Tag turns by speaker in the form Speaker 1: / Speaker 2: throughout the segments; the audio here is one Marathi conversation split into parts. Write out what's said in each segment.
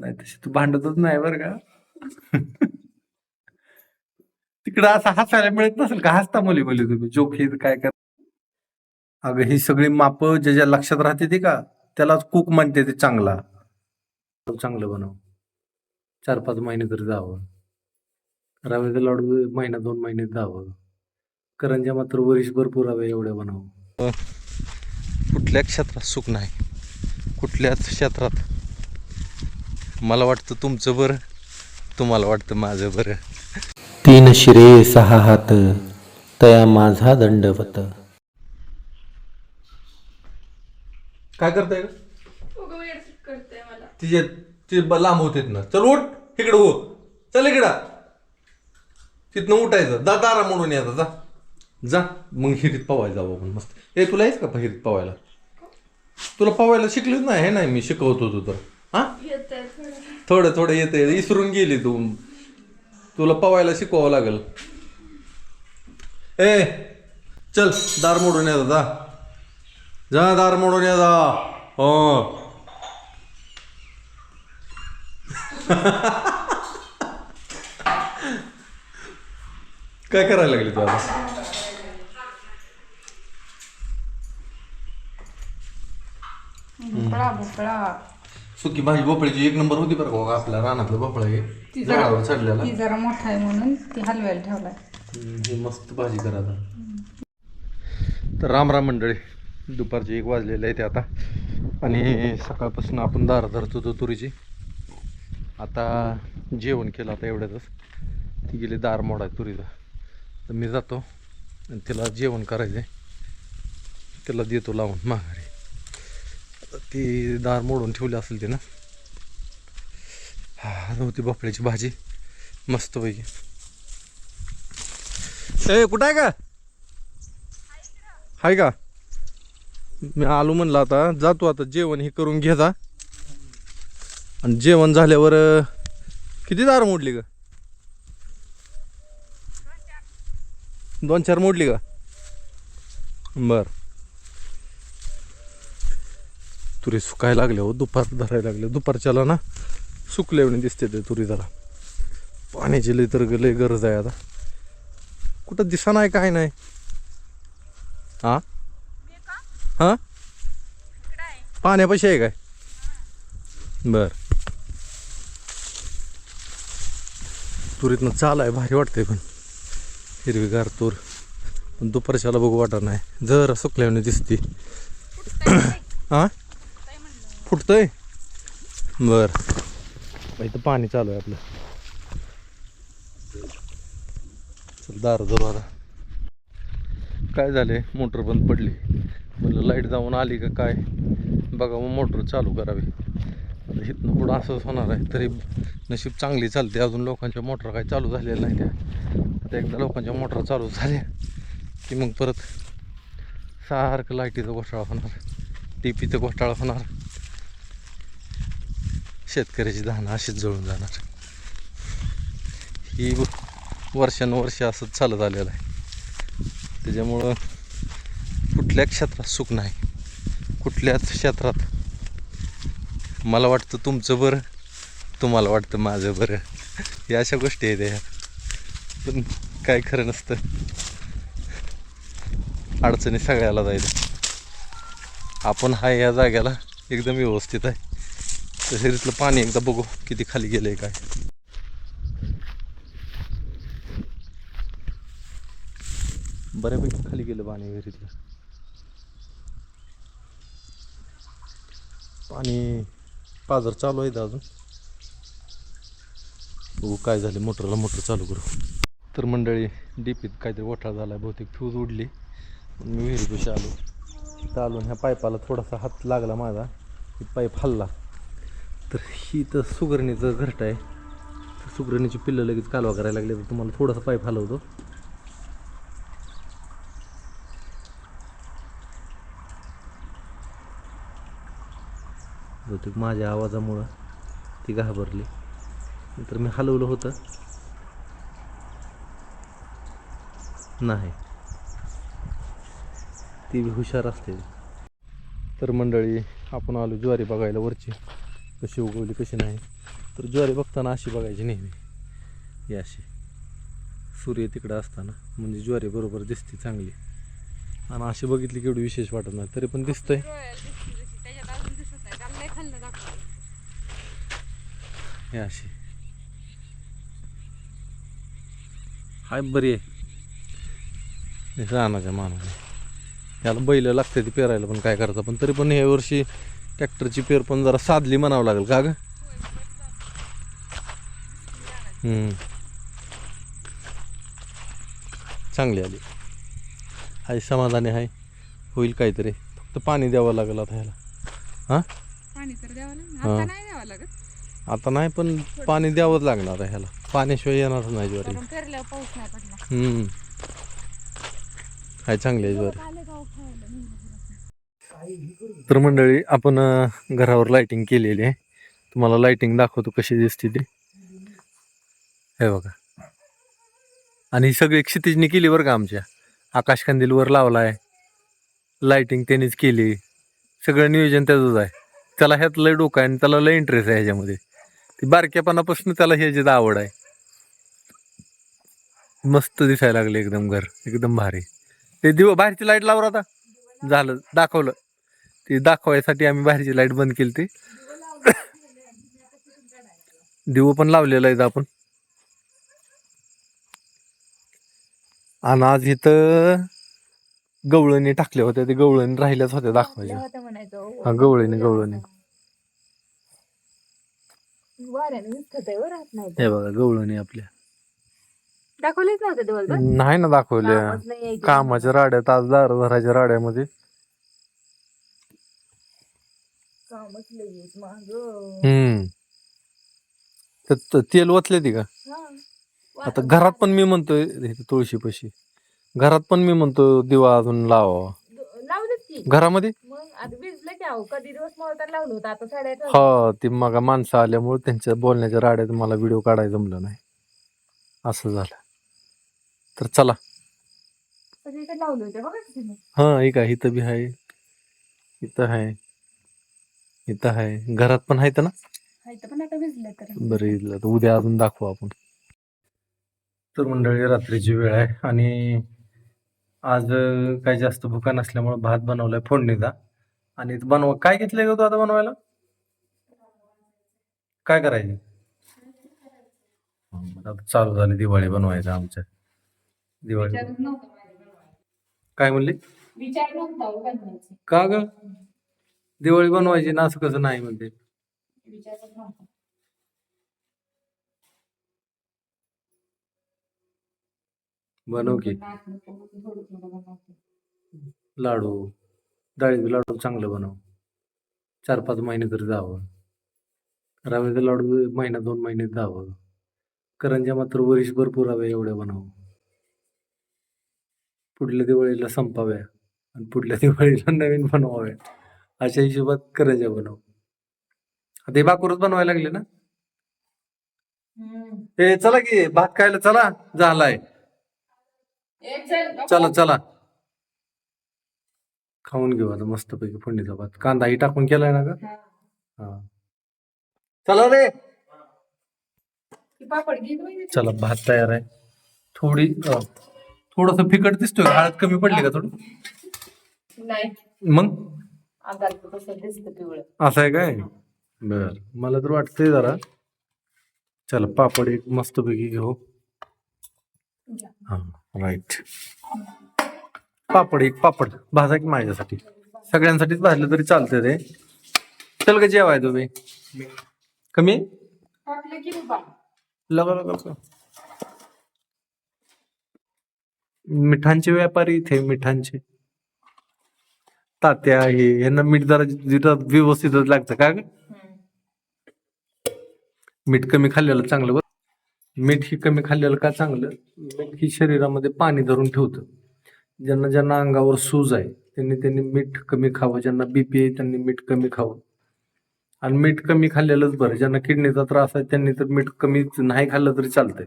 Speaker 1: नाही तशी तू भांडतच नाही बरं का. तिकडं असं हसायला मिळत नसेल का? हसता मुली मुली तुम्ही जोक हे काय कर अगं ही सगळी माप ज्या ज्या लक्षात राहते ते का त्यालाच कुक म्हणते ते चांगला. चांगलं बनव. चार पाच महिने तरी जावं. रव्याचं लाडू महिना दोन महिने जावं. करंजा मात्र वरीसभर पुरावे एवढे बनव.
Speaker 2: कुठल्या क्षेत्रात सुख नाही? कुठल्याच क्षेत्रात मला वाटतं तुमचं बरं. तुम्हाला वाटतं माझं बरं.
Speaker 3: तीन शिरे सहा हात. तया माझा दंडवत.
Speaker 1: काय करताय तिचे ते ब- लांब होते ना. चल उठ इकडे हो. चल इकडं. तिथनं उठायचं. जा दारा मोडून यायचा जा जा. मग हिरीत पवायला जाऊ आपण. मस्त. ए तुला येस का हिरीत पवायला? तुला पवायला शिकलीच नाही हे नाही मी शिकवतो तू तर. हा?
Speaker 4: थोडं
Speaker 1: थोडं येते इसरून गेली तू. तुला पवायला शिकवावं लागेल. ए चल दार मोडून या दा जा दार मोडून या जा हो. काय करायला लागली तू आता?
Speaker 4: भोपळा भोपळा.
Speaker 1: सुकी भाजी भोपळ्याची एक नंबर होती बरं का बघा आपल्या रानातलं भोपळा हे
Speaker 4: ती जरा
Speaker 1: झाडावर चढलेला.
Speaker 4: ती जरा मोठा आहे म्हणून ती हलवायला ठेवलाय.
Speaker 1: हम्म, हे मस्त भाजी करा आता.
Speaker 2: तर राम राम मंडळी दुपारचे एक वाजलेले आहे ते आता. आणि सकाळपासून आपण दार धरत होतो तुरीची. आता जेवण केलं आता एवढ्यातच. ती गेली दार मोडा तुरीचा तर मी जातो आणि तिला जेवण करायचं आहे तिला देतो लावून माघारी. ती दार मोडून ठेवली असेल ते ना हा होती भोपळ्याची भाजी. मस्तपैकी ए कुठं आहे का हाय का? मी आलो म्हणलं आता. जातो आता जेवण हे करून घे आणि जेवण झाल्यावर किती दार मोडली का दोन चार मोडली का बरं. तुरी सुकायला लागले हो दुपार धरायला लागले. दुपारच्याला ना सुकले म्हणे दिसते ते तुरी जरा. पाण्याची लई तर लई गरज आहे आता. कुठं दिसा नाही काय नाही? हा? हा? पाण्यापाशी आहे काय? बर. तुरीतनं चाल आहे भारी वाटते पण. हिरवीगार तूर. पण दुपारच्याला बघू वाटत नाही. जर सुकल्याने दिसते. हा? फुटतंय? बर. इथं पाणी चालू आहे आपलं. चल दार धरू आता. काय झाले मोटर बंद पडली. म्हणलं लाइट जाऊन आली का काय? बघा मग मोटर चालू करावी. आता इथनं पुढं असंच होणार आहे. तरी नशीब चांगली चालते. अजून लोकांच्या मोटर काही चालू झालेल्या नाही त्या. आता एकदा लोकांच्या मोटर चालू झाल्या की मग परत सारखं लाईटीचा घोटाळा होणार. टीपीचा घोटाळा होणार. शेतकऱ्याची धानं अशीच जळून जाणार. ही वर्षानुवर्ष असंच चालत आलेलं आहे. त्याच्यामुळं कुठल्या क्षेत्रात सुख नाही. कुठल्याच क्षेत्रात? मला वाटतं तुमचं बरं तुम्हाला वाटतं माझं बरं. या अशा गोष्टी आहेत या. पण काय खरं नसतं. अडचणी सगळ्याला जायचं आपण हा या जाग्याला एकदम व्यवस्थित आहे. तर हिरीतलं पाणी एकदा बघू किती खाली गेलं काय. बऱ्यापैकी खाली गेलं पाणी विहिरीतलं. पाणी पाजर चालू आहे अजून. बघू काय झाले मोटरला मोटर चालू करू. तर मंडळी डीपीत काहीतरी वठाळ झाला आहे बहुतेक फ्यूज उडली. मी विहिरीपाशी आलो. इथं आलो ह्या पाईपाला थोडासा हात लागला माझा. पाईप हल्ला. तर ही तर सुगरणीचं घरट आहे. तर सुगरणीची पिल्लं लगेच कालवा करायला लागले तर तुम्हाला थोडासा पाईप हलवतो. बहुतेक माझ्या आवाजामुळं ती घाबरली. तर मी हलवलं होतं. नाही. ती हुशार असते. तर मंडळी आपण आलो ज्वारी बघायला वरची. कशी उगवली कशी नाही. तर ज्वारी बघताना अशी बघायची नेहमी. ही अशी. सूर्य तिकडं असताना. म्हणजे ज्वारी बरोबर दिसते चांगली. आणि अशी बघितली की एवढी विशेष वाटत नाही. तरी पण दिसतंय. हे अशी. हाय बरी आहे. रानाच्या मानाने. याला बैल लागते ती पेरायला पण काय करता. पण तरी पण या वर्षी ट्रॅक्टरची पेर पण जरा साधली म्हणावं लागेल का ग. चांगली आली. हाय समाधानी आहे होईल काहीतरी. फक्त पाणी द्यावं लागेल आता ह्याला. हां?
Speaker 4: पाणी तर द्यावं लागेल. आता नाही द्यावं लागत.
Speaker 2: आता नाही पण पाणी द्यावंच लागणार आहे ह्याला. पाण्याशिवाय येणार नाही ज्वारी.
Speaker 4: पाऊस नाही पडला
Speaker 2: हाय चांगली आहे ज्वारी. तर मंडळी आपण घरावर लायटिंग केलेली आहे. तुम्हाला लाईटिंग दाखवतो कशी दिसते ती. हे बघा. आणि ही सगळी क्षितिजनी केली बरं का आमच्या. आकाशकंदीलवर लावला आहे लायटिंग त्यांनीच केली. सगळं नियोजन त्याचंच आहे. त्याला ह्यात लय डोकं आहे आणि त्याला लय इंटरेस्ट आहे ह्याच्यामध्ये. ती बारक्यापणापासून त्याला ह्याची आवड आहे. मस्त दिसायला लागले एकदम घर. एकदम भारी. ते दिव बाहेरची लाइट लावर आता. झालं. दाखवलं. ती दाखवायसाठी आम्ही बाहेरची लाइट बंद केली ती. दिवं पण लावलेलं आहे आपण. आणि आज इथं गवळणी टाकल्या होत्या ते गवळणी राहिल्याच होत्या दाखवायच्या. हा गवळणी गवळणी.
Speaker 4: नाही
Speaker 2: हे बघा गवळणी आपल्या.
Speaker 4: दाखवलेच नव्हतं दिवसभर?
Speaker 2: नाही ना दाखवल्या. कामाच्या राड्यात आज दार धराच्या राड्यामध्ये.
Speaker 4: कामच माग.
Speaker 2: हम्म. तर त- तेल ओतले ती का आता घरात पण मी म्हणतोय इथे तुळशीपाशी. घरात पण मी म्हणतो दिवा अजून
Speaker 4: लावू. की.
Speaker 2: घरामध्ये?
Speaker 4: मग आता भिजलं की अहो कधी दिवस मला लावलं होतं आता साड्या
Speaker 2: हा ती मग माणसं आल्यामुळे त्यांच्या बोलण्याच्या राड्यात मला व्हिडिओ काढायला जमलं नाही. असं झालं. तर चला.
Speaker 4: सगळीकडे लावले होते बघा की तुम्ही.
Speaker 2: हा हे काय इथं बी आहे. इथं आहे. इथं आहे. घरात पण आहेत ना?
Speaker 4: हा, इथं पण. आता भिजलं तर.
Speaker 2: बरं इथलं तर उद्या अजून दाखवू आपण. तर मंडळी रात्रीची वेळ आहे आणि आज काही जास्त भुका नसल्यामुळे भात बनवलाय फोडणीचा. आणि बनव काय घेतलंय का तू आता बनवायला? काय करायचे? आता चालू झाली दिवाळी बनवायचं आमच्या दिवाळी. काय म्हणली?
Speaker 4: विचार नव्हता हो बनवायचा.
Speaker 2: का ग? दिवाळी बनवायची ना असं कसं नाही म्हणते. बनव की. लाडू. डाळीचं लाडू चांगलं बनव. चार पाच महिने तरी जावं. रव्याचं लाडू महिना दोन महिने जावं. करंजा मात्र वर्षभर पुराव्या एवढ्या बनव. पुढल्या दिवाळीला संपाव्या. आणि पुढल्या दिवाळीला नवीन बनवाव्या. अशा हिशोबात करंज्या बनव आता हे बाकूरच बनवायला लागले ना. ए चला की भात खायला चला झालाय.
Speaker 4: चल,
Speaker 2: चला. खाऊन घेऊ आता मस्तपैकी फोडणीचा भात. कांदाही टाकून केलाय ना का
Speaker 4: हा.
Speaker 2: हा. चला रे.
Speaker 4: ती.
Speaker 2: चला भात तयार आहे. थोडी थोडस फिकट दिसतोय. हळद कमी पडली का थोडी? मग? असं आहे काय? बर. मला तर वाटतंय जरा. चला पापड एक मस्तपैकी घेऊ.
Speaker 4: घ्या.
Speaker 2: हा राईट पापड एक पापड. भाजा की माझ्यासाठी? सगळ्यांसाठीच भाजलं तरी चालतंय रे. चल का जेवाय तुम्ही. कमी? लगा लगा. मिठांचे व्यापारी इथे मिठांचे. तात्या हे यांना मीठ जरा जिथं व्यवस्थितच लागतं. का ग? मीठ कमी खाल्लेलं चांगलं बरं. मीठ ही कमी खाल्लेलं का चांगलं? मीठ ही शरीरामध्ये पाणी धरून ठेवतं. ज्यांना ज्यांना अंगावर सूज आहे त्यांनी त्यांनी मीठ कमी खावं. ज्यांना बीपी आहे त्यांनी मीठ कमी खावं. आणि मीठ कमी खाल्लेलंच बरं. ज्यांना किडनीचा त्रास आहे त्यांनी तर मीठ कमी नाही खाल्लं तरी चालतंय.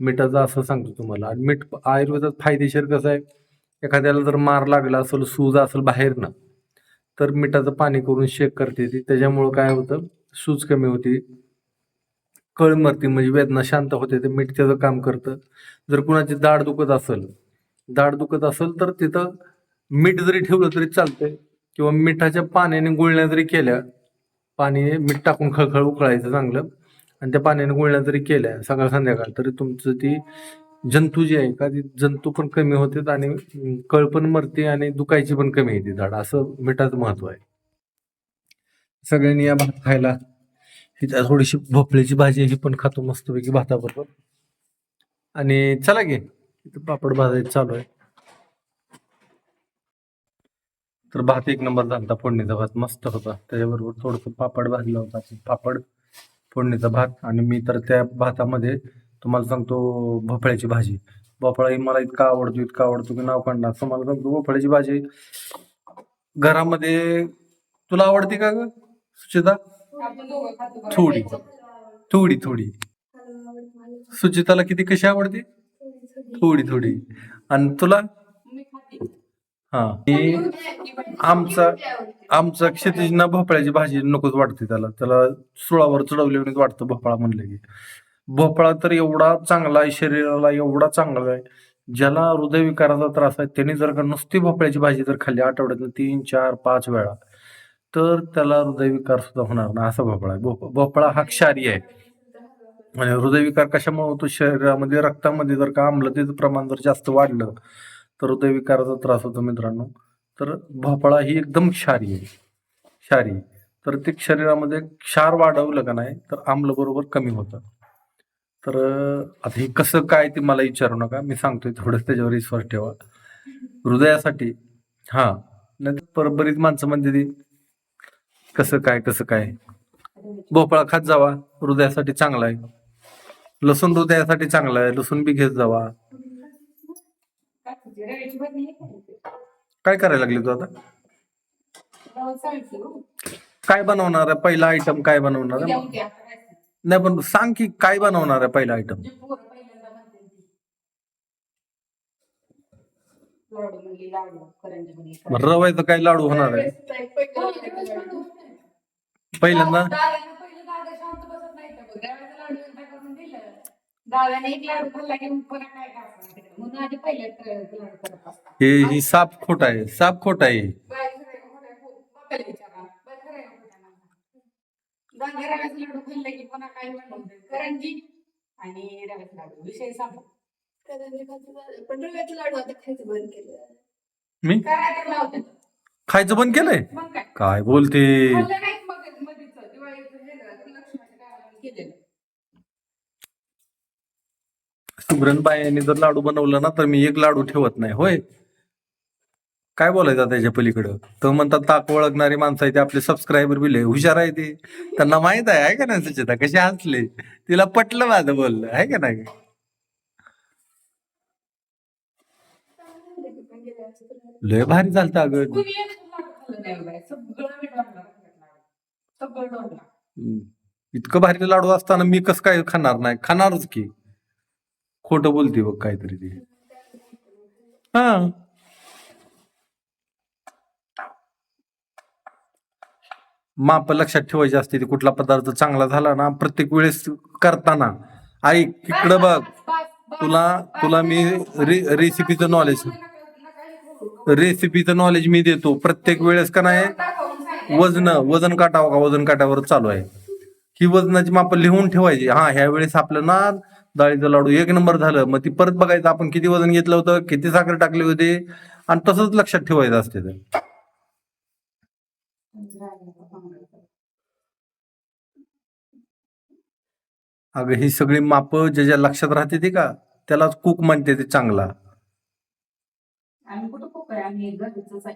Speaker 2: मिठाचं असं सांगतो तुम्हाला. आणि मीठ आयुर्वेदात फायदेशीर कसं आहे? एखाद्याला जर मार लागला असेल सूज असेल बाहेरनं तर मिठाचं पाणी करून शेक करते ती. त्याच्यामुळं काय होतं? सूज कमी होती. कळ मरती म्हणजे वेदना शांत होते. ते मीठ त्याचं काम करतं. जर कुणाची दाढ दुखत असेल दाढ दुखत असेल तर तिथं मीठ जरी ठेवलं तरी चालतंय. किंवा मिठाच्या पाण्याने गुळण्या जरी केल्या पाणी मीठ टाकून खळखळ उकळायचं चांगलं. आणि त्या पाण्याने गुळण्या जरी केल्या सकाळ संध्याकाळ तरी तुमचं ती जंतू जी आहे का जंतू पण कमी होते आणि कळ पण मरते आणि दुखायची पण कमी येते झाड. असं मिठाचं महत्त्व आहे. सगळ्यांनी या भात खायला. ही थोडीशी भोपळ्याची भाजी ही पण खातो मस्तपैकी भाताबरोबर. आणि चला गे इथं पापड भाजायचं चालू आहे. तर भात एक नंबर झाला फोडणीचा भात मस्त होता. त्याच्याबरोबर थोडस पापड भाजला होता पापड फोडणीचा भात. आणि मी तर त्या भातामध्ये तुम्हाला सांगतो भोपळ्याची भाजी. भोपळा ही मला इतका आवडतो इतका आवडतो की नाव काढणार. तुम्हाला मला सांगतो भोपळ्याची भाजी घरामध्ये तुला आवडते का ग सुचिता? थोडी. थोडी थोडी. सुचिताला किती कशी आवडते? थोडी थोडी. आणि तुला? हा. आमचा आमचा क्षितिजना भोपळ्याची भाजी नकोच वाटते त्याला. त्याला सुळावर चढवल्याने वाटतं भोपळा म्हणलं की. भोपळा तर एवढा चांगला आहे शरीराला एवढा चांगला आहे. ज्याला हृदयविकाराचा त्रास आहे त्याने जर का नुसती भोपळ्याची भाजी जर खाल्ली आठवड्यातून तीन चार पाच वेळा तर त्याला हृदयविकार सुद्धा होणार ना असा भोपळा आहे. भोप- भोपळा हा क्षारी आहे. आणि हृदयविकार कशामुळे होतो? शरीरामध्ये रक्तामध्ये जर का आम्लतेचं प्रमाण जर जास्त वाढलं तर हृदयविकाराचा त्रास होतो मित्रांनो. तर भोपळा ही एकदम क्षारी आहे. क्षारी. तर ते शरीरामध्ये क्षार वाढवलं का नाही तर आम्ल बरोबर कमी होतं. तर आता हे कसं काय ते मला विचारू नका. मी सांगतोय थोडंसं त्याच्यावर विश्वास ठेवा. हृदयासाठी हा. नाही पर बरीच माणसं म्हणते ती कसं काय कसं काय? भोपळा खात जावा. हृदयासाठी चांगला आहे. लसूण हृदयासाठी चांगला आहे. लसूण बी घेत जावा. काय करायला लागली तू आता? काय बनवणार आहे? पहिला आयटम काय बनवणार आहे? नाही पण सांग की काय बनवणार आहे पहिला आयटम रव्याचं काय लाडू होणार आहे? पहिल्यांदा?
Speaker 4: दादाने एक लाडू खाल्ला की मग पुन्हा काय खायचं नाही. म्हणून आधी पहिल्या लाडू करत असतात.
Speaker 2: हे ही साप खोट आहे साप खोट आहे.
Speaker 4: खोटं विचारा. रव्याचा लाडू खाल्ला की पुन्हा काय करंजी आणि रव्याचा लाडू विषय सांगू.
Speaker 1: पण रव्याचे लाडू आता खायचं बंद केलं
Speaker 2: मी?
Speaker 4: लावते
Speaker 2: खायचं बंद केलंय?
Speaker 4: मग काय?
Speaker 2: काय बोलते?
Speaker 4: खाल्लं नाहीत मग मध्येच दिवाळीचं हे झालं, लक्ष्मीच्या गावाला केलेलं?
Speaker 2: सुग्रणबाईंनी जर लाडू बनवलं ना तर मी एक लाडू ठेवत नाही होय? काय बोलायचं त्याच्या पलीकडं? तर म्हणतात ताक ओळखणारी माणसं आहे ते आपले सबस्क्रायबर बिले. हुशार आहे ते. त्यांना माहीत आहे का नाही सुचिता? कशी हसले? तिला पटलं माझं बोललं आहे का नाही? लय भारी चालतं अगं. इतकं भारी लाडू असताना मी कसं काय खाणार नाही? खाणारच की. खोट बोलते बघ काहीतरी ते. हा. माप लक्षात ठेवायची असते ती कुठला पदार्थ चांगला झाला ना प्रत्येक वेळेस करताना. ऐक इकडं बघ. तुला तुला मी रे रेसिपीचं नॉलेज रेसिपीचं नॉलेज मी देतो. प्रत्येक वेळेस का नाही. वजन वजन काटावं का? वजन काटावर चालू आहे. ही वजनाची माप लिहून ठेवायची. हा ह्या वेळेस आपलं ना डाळीचं लाडू एक नंबर झालं. मग ती परत बघायचं आपण किती वजन घेतलं होतं किती साखर टाकली होती आणि तसंच लक्षात ठेवायचं असते ते अगं ही सगळी माप ज्या ज्या लक्षात राहते ती का त्यालाच कुक म्हणते ते चांगला.
Speaker 4: आम्ही कुठं खूप आहे? आम्ही घरीच आहे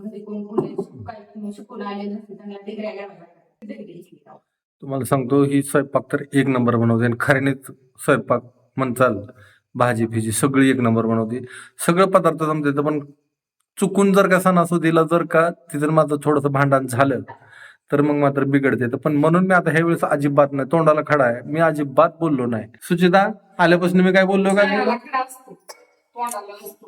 Speaker 4: घरी कोण कोणी काय? कोणी शिकून आले नसते त्यांना डिग्र्या घ्याव्या लागतात डिग्री घेतली जाऊ.
Speaker 2: तुम्हाला सांगतो ही स्वयंपाक तर एक नंबर बनवते आणि खऱ्यानेच स्वयंपाक म्हणचाल भाजी फिजी सगळी एक नंबर बनवते. सगळं पदार्थ जमते पण चुकून जर का सणासुदीला जर का तिथं माझं थोडंसं भांडण झालं तर मग मात्र बिघडते. तर पण म्हणून मी आता ह्या वेळेस अजिबात नाही. तोंडाला खडा आहे. मी अजिबात बोललो नाही. सुचिता आल्यापासून मी काय बोललो का.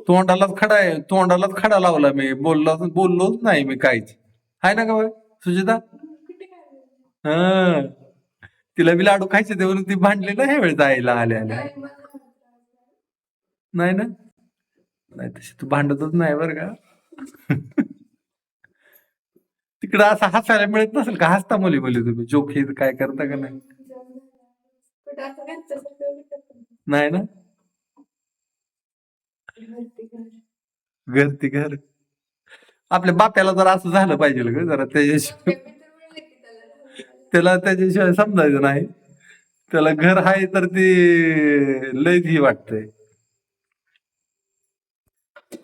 Speaker 2: तोंडालाच खडा आहे. तोंडालाच खडा लावला मी. बोललो बोललोच नाही मी काहीच. आहे ना का बाई? सुचिता? हा. तिला बी लाडू खायचे ते म्हणून ती भांडली ना ह्या वेळेस आईला आल्या आल्या.
Speaker 1: नाही
Speaker 2: ना? नाही तशी तू भांडतच नाही बरं का? तिकडं असं हसायला मिळत नसेल का? हसता मुली मुली तुम्ही. जोक हे काय करता का नाही?
Speaker 1: नाही.
Speaker 2: ना?
Speaker 1: घर.
Speaker 2: ती घर. आपल्या बाप्याला जर असं झालं पाहिजे ग जरा त्याच्याशिवाय.
Speaker 1: त्याला
Speaker 2: त्याला त्याच्याशिवाय समजायचं नाही. त्याला घर आहे तर ते लयच ही वाटतंय.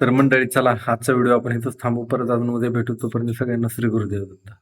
Speaker 2: तर मंडळी चला आजचा व्हिडिओ आपण इथंच थांबू. परत अजून उद्या भेटू. तोपर्यंत सगळ्यांना श्री गुरुदेव दत्ता